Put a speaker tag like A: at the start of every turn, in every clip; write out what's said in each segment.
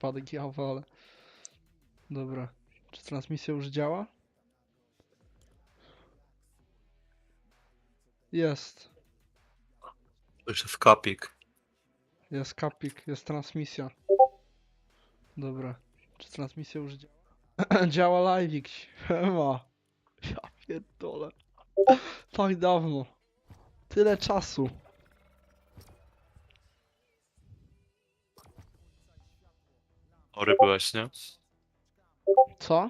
A: przypadek Java, ale... Dobra. Czy transmisja już działa? Jest.
B: Już jest kapik.
A: Jest kapik, jest transmisja. Dobra. Czy transmisja już działa? działa live'ik. Siema. Ja pierdolę. Tak dawno. Tyle czasu.
B: Chory byłeś, nie?
A: Co?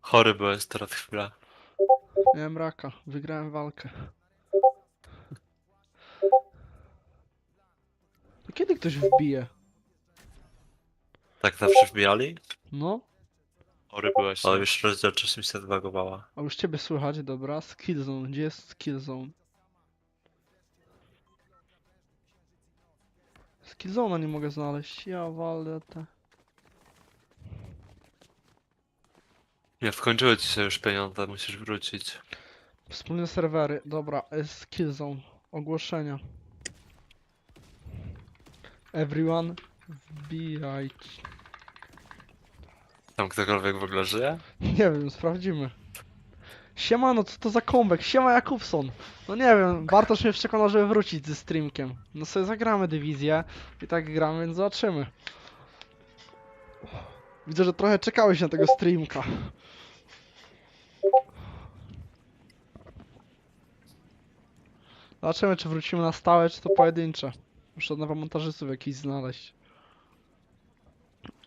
B: Chory byłeś teraz chwilę.
A: Miałem raka. Wygrałem walkę. To kiedy ktoś wbije?
B: Tak zawsze wbijali?
A: No.
B: Chory byłeś. Ale już rozdzielczość mi się zbagowała.
A: A już ciebie słychać, dobra. Skillzone. Gdzie jest skillzone? Skillzone'a nie mogę znaleźć. Ja walę te.
B: Nie, skończyły ci się już pieniądze, musisz wrócić.
A: Wspólne serwery. Dobra, jest skillzone. Ogłoszenia. Everyone wbijajcie.
B: Tam ktokolwiek w ogóle żyje?
A: Nie wiem, sprawdzimy. Siemano, co to za kombek? Siema Jakubson. No nie wiem, Bartosz mnie przekonał, żeby wrócić ze streamkiem. No sobie zagramy dywizję i tak gramy, więc zobaczymy. Widzę, że trochę czekałeś na tego streamka. Zobaczymy, czy wrócimy na stałe, czy to pojedyncze. Muszę nowe montażystów jakiś znaleźć.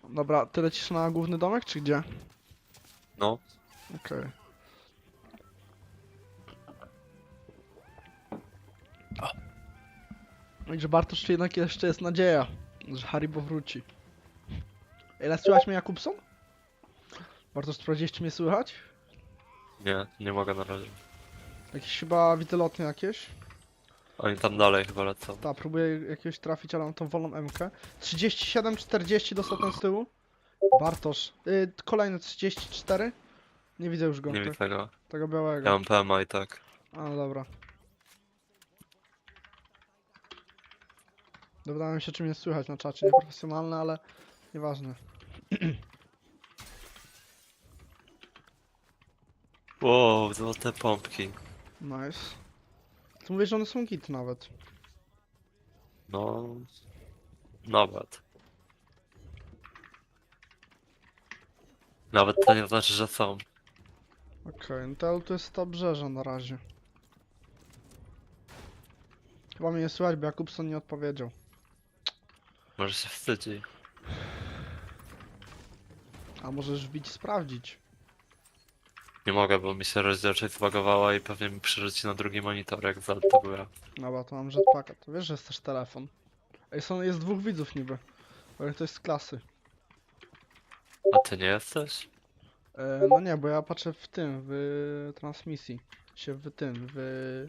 A: Dobra, ty lecisz na główny domek, czy gdzie?
B: No.
A: Okej. No i że Bartosz, czy jednak jeszcze jest nadzieja, że Haribo wróci. Ile słychać mnie Jakubson? Bartosz, sprawdziłeś, czy mnie słychać?
B: Nie, nie mogę na razie.
A: Jakieś chyba widzę lotnie jakieś.
B: Oni tam dalej chyba lecą.
A: Ta, próbuję jakiegoś trafić, ale mam tą wolną MK. 37, 40 dostał z tyłu. Bartosz. Y, kolejny 34. Nie widzę już go.
B: Nie
A: te-
B: widzę tego.
A: tego białego.
B: Ja mam PMA i tak.
A: A, no dobra. Dowiadałem się, czy mnie słychać na czacie. Nieprofesjonalne, ale nieważne.
B: Wow, złote pompki.
A: Nice. Ty mówisz, że one są git nawet.
B: No... Nawet. Nawet to nie znaczy, że są.
A: Okej, no to, to jest to obrzeże na razie. Chyba mnie nie słychać, bo Jakubson nie odpowiedział.
B: Może się wstydzi.
A: A możesz wbić sprawdzić.
B: Nie mogę, bo mi się rozdzielczość zbagowała i pewnie mi przerzuci na drugi monitor, jak za to była.
A: Dobra, to mam jetpacka. To wiesz, że jest też telefon. Ej, są, jest dwóch widzów niby. Bo to jest z klasy.
B: A ty nie jesteś?
A: E, no nie, bo ja patrzę w tym, w transmisji. Się w tym, w...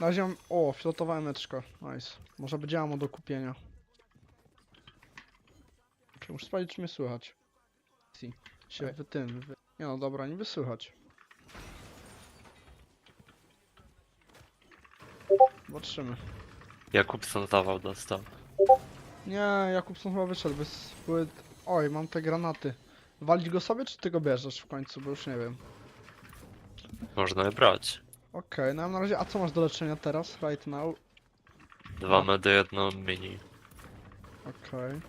A: Na mam... O, fioletowa emeczka. Nice. Może będzie ammo do kupienia. Czy muszę sprawdzić, czy mnie słychać. Si. Się w tym, w... Nie no, dobra, niby słychać. Zobaczymy.
B: Jakubson zawał dostał.
A: Nie, Jakubson chyba wyszedł, bez... Były... Oj, mam te granaty. Walić go sobie, czy ty go bierzesz w końcu, bo już nie wiem.
B: Można je brać.
A: Okej, no na razie, a co masz do leczenia teraz, right now?
B: Dwa medy, jedno mini.
A: Okej.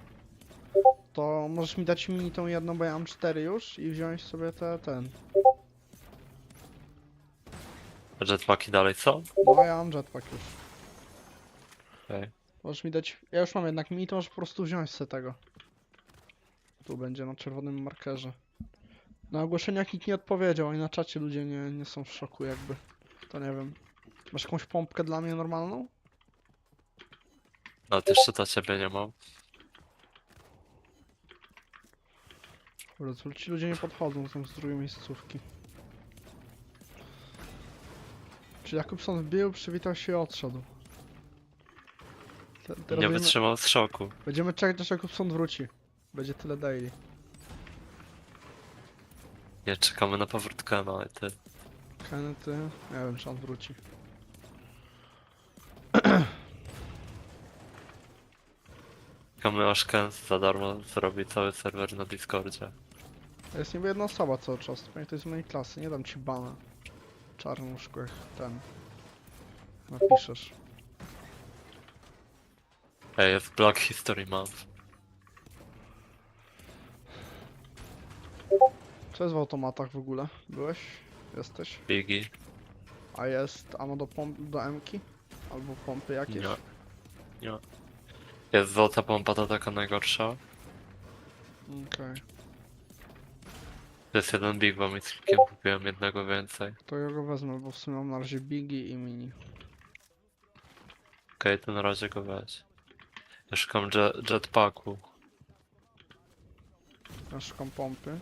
A: To możesz mi dać mini tą jedną, bo ja mam cztery już i wziąć sobie te, ten.
B: Jetpacki dalej są?
A: No ja mam jetpack już.
B: Okej.
A: Możesz mi dać, ja już mam jednak mini, to możesz po prostu wziąć sobie tego. Tu będzie na czerwonym markerze. Na ogłoszeniach nikt nie odpowiedział, ani na czacie ludzie nie, nie są w szoku jakby. To nie wiem. Masz jakąś pompkę dla mnie normalną?
B: Nawet jeszcze dla ciebie nie mam.
A: Kurde, tu ci ludzie nie podchodzą, są z drugiej miejscówki. Czy Jakubson wbił, przywitał się i odszedł. Te, teraz
B: Nie
A: będziemy,
B: wytrzymał z szoku.
A: będziemy czekać, aż Jakubson wróci. Będzie tyle daily.
B: Nie, czekamy na powrót Kena i ty.
A: Kennedy, nie wiem czy on wróci.
B: Czekamy aż Ken za darmo zrobi cały serwer na Discordzie.
A: Jest niby jedna osoba cały czas, to to jest z mojej klasy, nie dam ci bana. Czarnuszku jak ten. Napiszesz.
B: Ej, jest Black History Month.
A: Co jest w automatach w ogóle? Byłeś? Jesteś?
B: Biggie.
A: A jest ammo do pomp, do M-ki? Albo pompy jakieś?
B: Nie. Nie. Jest złota pompa, to taka najgorsza.
A: Okej.
B: To jest jeden Big, bo mi z kilkiem kupiłem jednego więcej.
A: To ja go wezmę, bo w sumie mam na razie Biggie i Mini.
B: Okej, to na razie go weź. Ja szukam jet, jetpacku.
A: Ja szukam pompy.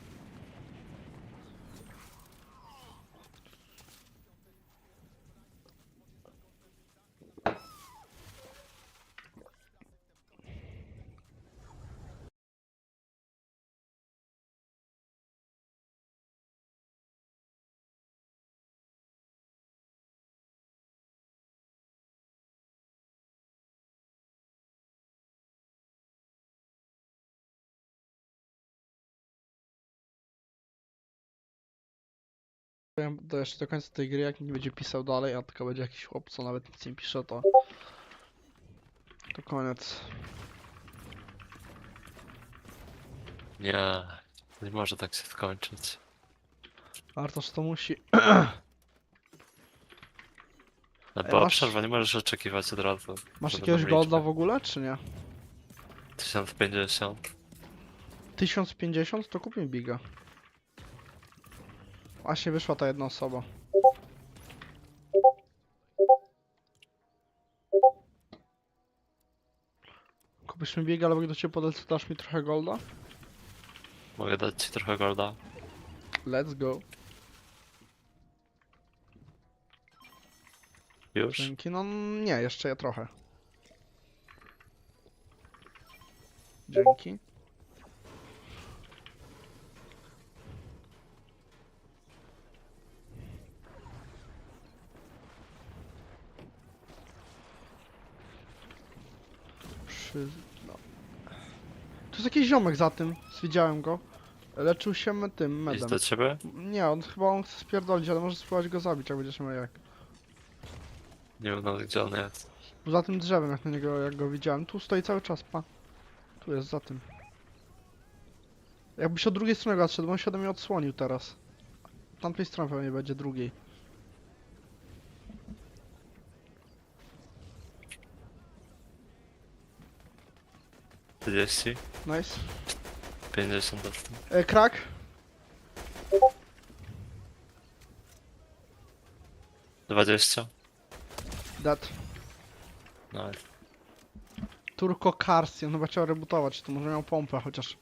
A: Powiem do jeszcze do końca tej gry, jak nie będzie pisał dalej, a tylko będzie jakiś chłop, co nawet nic nie pisze, to... To koniec.
B: Nie, nie może tak się skończyć.
A: Artosz to musi...
B: No była
A: masz-
B: przerwa, nie możesz oczekiwać od razu.
A: Masz
B: że
A: jakiegoś
B: będą
A: golda
B: liczby.
A: w ogóle, czy nie?
B: 1050.
A: 1050 to kup mi biga. Właśnie wyszła ta jedna osoba. Kupisz mi biga, ale jak do ciebie polecę, dasz mi trochę golda?
B: Mogę dać ci trochę golda?
A: Let's go.
B: Już?
A: Dzięki. No nie, jeszcze ja trochę. Dzięki. Przy... No. Tu jest jakiś ziomek za tym, widziałem go. Leczył się me- tym
B: Idź
A: medem.
B: do ciebie?
A: Nie, on chyba on chce spierdolić, ale może spróbować go zabić, jak będziesz miał jak.
B: Nie wiem nawet gdzie on jest.
A: Za tym drzewem, jak na niego, jak go widziałem. Tu stoi cały czas, pa. Tu jest, za tym. Jakbyś od drugiej strony go odszedł, on się ode mnie odsłonił teraz. Tamtej strony pewnie będzie drugiej.
B: Trzydzieści?
A: Nice.
B: 50 dostęp.
A: E, krak.
B: Dwadzieścia?
A: Dead.
B: Nice.
A: Turko Karstian, chyba chciał rebootować, to może miał pompę chociaż.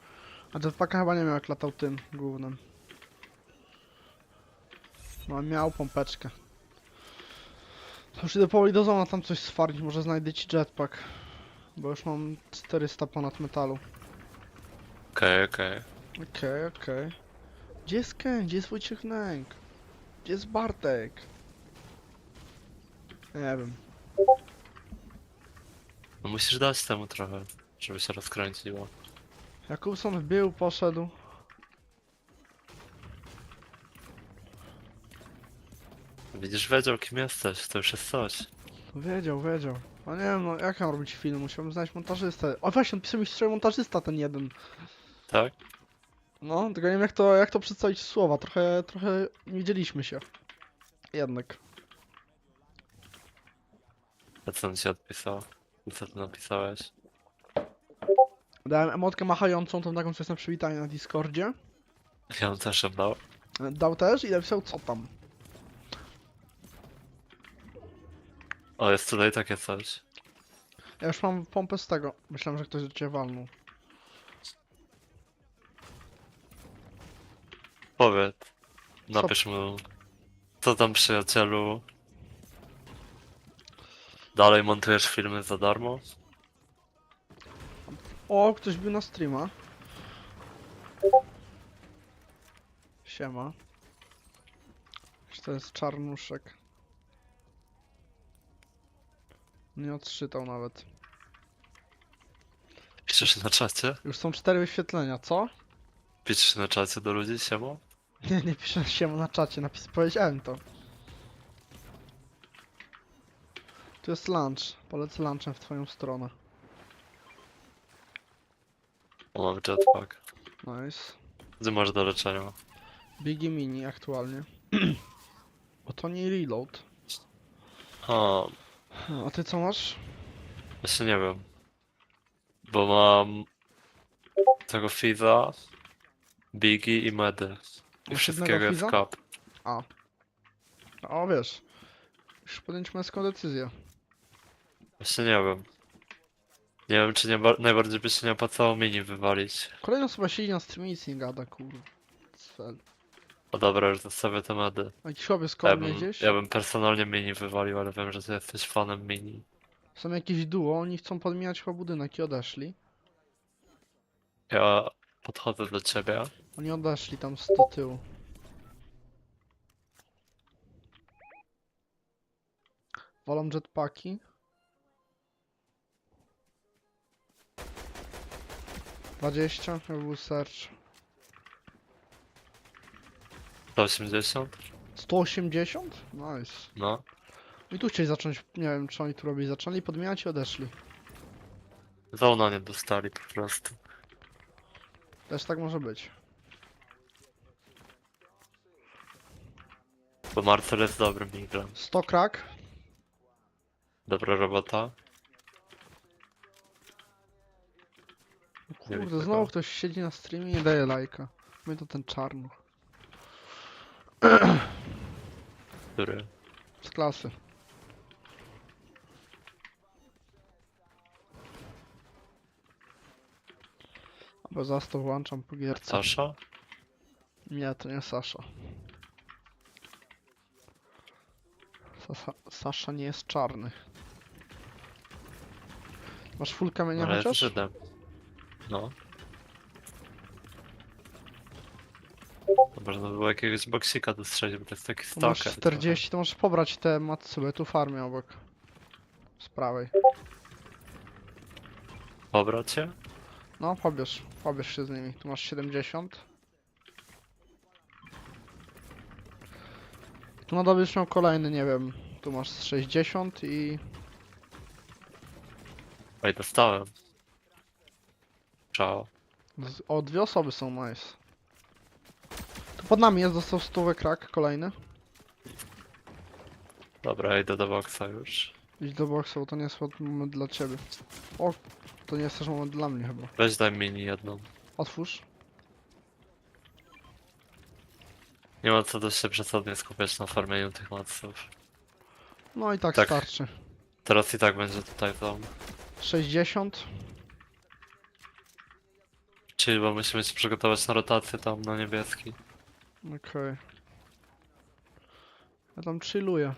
A: A jetpacka chyba nie miał jak latał tym głównym. No miał pompeczkę. To już idę powoli do zona tam coś sfarmić, może znajdę ci jetpack. Bo już mam 400 ponad metalu.
B: Okej, okej.
A: Okej, okej. Gdzie jest Ken? Gdzie jest Wojciech Nęk? Gdzie jest Bartek? Nie wiem.
B: No musisz dać temu trochę, żeby się rozkręciło.
A: Jakubson wbił, poszedł.
B: Widzisz, wiedział kim jesteś, to już jest coś.
A: Wiedział, wiedział. No nie wiem, no jak mam robić film? Musiałbym znaleźć montażystę. O właśnie, on pisał mi strzał montażysta ten jeden.
B: Tak?
A: No, tylko nie wiem jak to, jak to przedstawić w słowa. Trochę, trochę nie widzieliśmy się. Jednak.
B: A co on ci odpisał? Co ty napisałeś?
A: Dałem emotkę machającą, tą taką co jest na przywitanie na Discordzie.
B: Ja on też dał.
A: Dał też i napisał co tam.
B: O, jest tutaj takie coś.
A: Ja już mam pompę z tego. Myślałem, że ktoś do ciebie walnął.
B: Powiedz. Napisz mu. Co tam przyjacielu? Dalej montujesz filmy za darmo?
A: O, ktoś był na streama. Siema. Czy to jest czarnuszek? Nie odczytał nawet.
B: Pisze Piszesz na czacie?
A: Już są cztery wyświetlenia, co?
B: Piszesz na czacie do ludzi, siemo?
A: Nie, nie piszę się na czacie, napis powiedziałem to. Tu jest lunch. Polecę lunchem w twoją stronę.
B: O, mam jetpack.
A: Nice.
B: Gdzie masz do leczenia?
A: Biggie Mini aktualnie. Bo to nie reload.
B: A,
A: A ty co masz?
B: jeszcze nie wiem. Bo mam tego Fiza, Biggie i Medy. I
A: Masz
B: wszystkiego jest
A: Fiza?
B: cup.
A: A. O wiesz. Musisz podjąć męską decyzję.
B: Jeszcze nie wiem. Nie wiem, czy nie ba- najbardziej by się nie opłacało mini wywalić.
A: Kolejna osoba siedzi na streamie i nic nie gada, kurwa. Cfel.
B: O dobra, już zostawię te medy.
A: A Jakiś chłopiec
B: Ja
A: mnie
B: bym,
A: gdzieś?
B: ja bym personalnie mini wywalił, ale wiem, że ty jesteś fanem mini.
A: Są jakieś duo, oni chcą podmieniać chyba budynek i odeszli.
B: Ja podchodzę do ciebie.
A: Oni odeszli tam z do tyłu. Wolą jetpacki. Dwadzieścia, jakby był search.
B: 180?
A: 180? Nice.
B: No.
A: I tu chcieli zacząć, nie wiem czy oni tu robili, zaczęli podmieniać i odeszli.
B: Zauna nie dostali po prostu.
A: Też tak może być.
B: Bo Marcel jest dobrym migrem.
A: 100 krak.
B: Dobra robota.
A: Kurde, znowu ktoś siedzi na streamie i nie daje lajka. My to ten czarnuch.
B: Który?
A: Z klasy. Bo zaraz to włączam po gierce.
B: Sasza?
A: Nie, to nie Sasza. Sasa, Sasza nie jest czarny. Masz full kamienia
B: Ale jest
A: chociaż?
B: Żydem. No. Można było jakiegoś boksika dostrzelić, bo to jest taki
A: To masz
B: stalker.
A: 40, to możesz pobrać te Matsube, tu farmię obok. Z prawej.
B: Pobrać cię?
A: No, pobierz, pobierz się z nimi. Tu masz 70. Tu nadal będziesz miał kolejny, nie wiem. Tu masz 60 i...
B: Oj, dostałem. Ciao.
A: z- O, dwie osoby są, nice. Pod nami jest, dostał stówę krak, kolejny.
B: Dobra, idę do boksa już.
A: Idź do boxa, bo to nie jest moment dla ciebie. O, to nie jest też moment dla mnie chyba.
B: Weź daj mini jedną.
A: Otwórz.
B: Nie ma co do się przesadnie skupiać na farmieniu tych maców.
A: No i tak,
B: Tak.
A: starczy.
B: Teraz i tak będzie tutaj dom.
A: 60.
B: Czyli bo musimy się przygotować na rotację tam na niebieski.
A: Okej. Ja tam chilluję.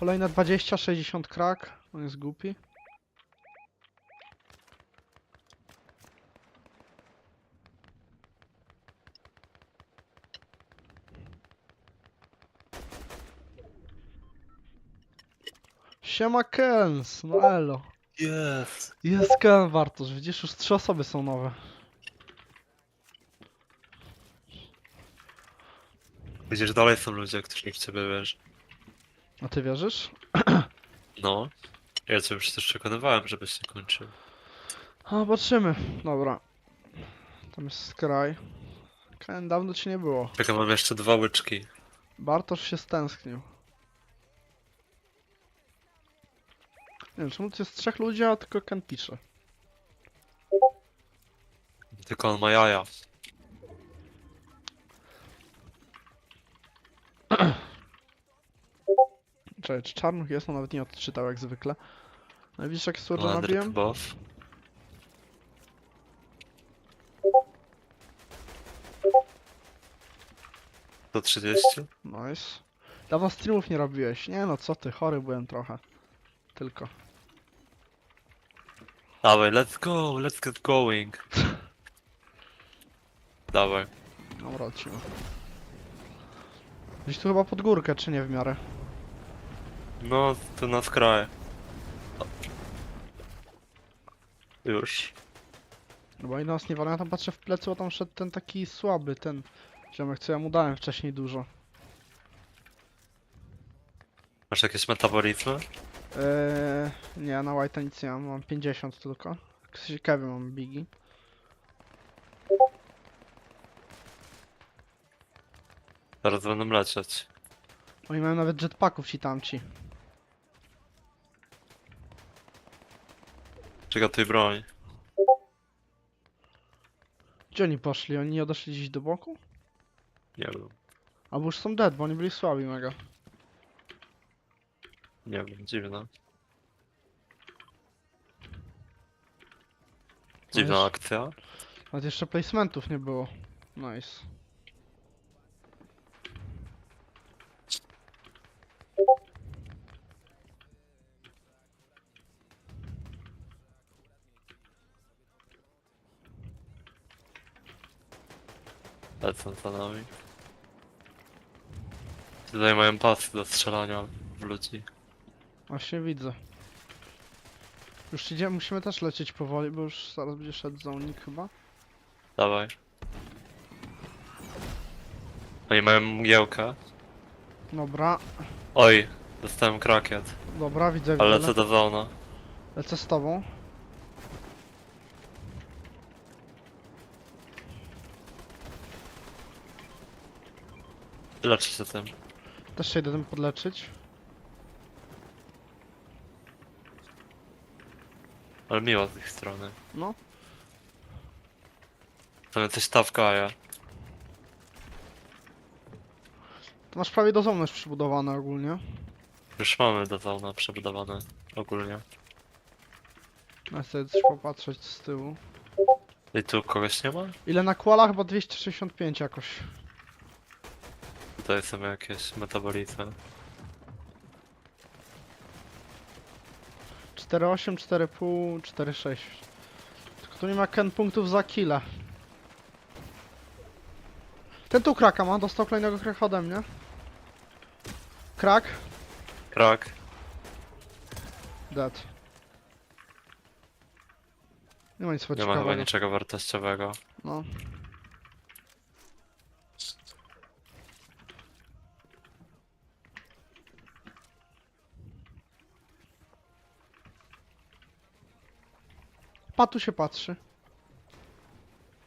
A: Kolejne 20, 60 krak. On jest głupi. Siema Kens, no elo.
B: Yes!
A: Jest Ken Wartosz, widzisz już trzy osoby są nowe.
B: Widzisz, dalej są ludzie, którzy w ciebie wierzą.
A: A ty wierzysz?
B: No. Ja cię przecież przekonywałem, żebyś nie kończył.
A: A, zobaczymy. Dobra. Tam jest skraj. Ken, dawno cię nie było.
B: Czekaj, mam jeszcze dwa łyczki.
A: Bartosz się stęsknił. Nie wiem, czemu tu jest trzech ludzi, a tylko Ken pisze.
B: Tylko on ma jaja.
A: Czekaj, czy Czarnuch jest? No nawet nie odczytał jak zwykle. No i widzisz słowo
B: Landry
A: nabiłem?
B: buff. Do 30?
A: Nice. Dawno streamów nie robiłeś. Nie no, co ty, chory byłem trochę. Tylko.
B: Dawaj, let's go, let's get going. Dawaj.
A: Dobra, lecimy. Gdzieś tu chyba pod górkę, czy nie w miarę?
B: No, to na skraje. Już.
A: No bo i nas nie walą, ja tam patrzę w plecy, bo tam szedł ten taki słaby, ten ziomek, co ja mu dałem wcześniej dużo.
B: Masz jakieś metabolizmy?
A: Eee, nie, na White'a nic nie mam, mam 50 tylko. Kevin mam bigi.
B: Zaraz będę lecieć.
A: Oni mają nawet jetpacków ci tamci.
B: Przygotuj broń.
A: Gdzie oni poszli? Oni nie odeszli gdzieś do boku?
B: Nie wiem.
A: Albo już są dead, bo oni byli słabi mega.
B: Nie wiem, dziwne. Dziwna
A: jest-
B: akcja.
A: Nawet jeszcze placementów nie było. Nice.
B: Lecą za nami. Tutaj mają pasy do strzelania w ludzi.
A: Właśnie widzę. Już idziemy, musimy też lecieć powoli, bo już zaraz będzie szedł zonik chyba.
B: Dawaj. Oni mają mgiełkę.
A: Dobra,
B: Oj, dostałem krakiet.
A: dobra, widzę, widzę.
B: Ale lecę do zona.
A: Lecę z tobą.
B: Leczę się tym.
A: Też się idę tym podleczyć.
B: Ale miło z ich strony.
A: No.
B: To mnie coś tawkaje.
A: To masz prawie dozowność przybudowane ogólnie.
B: Już mamy do zona przebudowane ogólnie.
A: Ja sobie coś popatrzeć z tyłu.
B: I tu kogoś nie ma?
A: Ile na kłala? Chyba 265 jakoś.
B: Tutaj są jakieś metabolizmy.
A: 4,8, 4,5, 4,6. Tylko tu nie ma ken punktów za killa. Ten tu kraka ma, dostał kolejnego kraka ode mnie. Krak,
B: Krak.
A: dead. Nie ma nic
B: Nie ma chyba
A: ciekawego.
B: niczego wartościowego.
A: No. Patu się patrzy.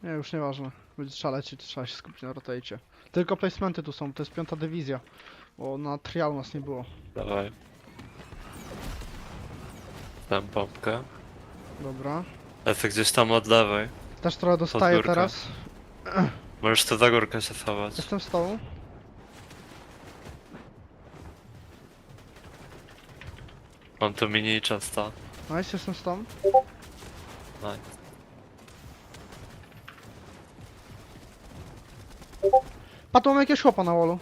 A: Nie, już nieważne. Będzie trzeba lecieć, trzeba się skupić na rotajcie. Tylko placementy tu są, to jest piąta dywizja. Bo na trial nas nie było.
B: Dawaj. Dam pompkę.
A: Dobra.
B: Lecę gdzieś tam od lewej.
A: Też trochę dostaję
B: górkę.
A: teraz.
B: Możesz tu za górkę się schować.
A: Jestem z tobą.
B: Mam tu mini często.
A: Nice, jestem z tobą.
B: Nice.
A: Patu, mam jakiegoś chłopa na wallu.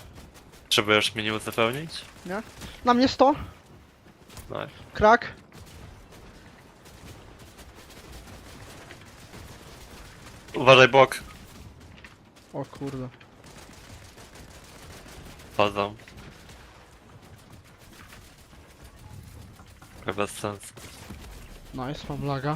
B: Potrzebujesz mini uzupełnić?
A: Na mnie 100.
B: Nice.
A: Krak.
B: Uważaj bok.
A: O kurde.
B: Wchodzą. Trochę bez sensu.
A: Nice, mam laga.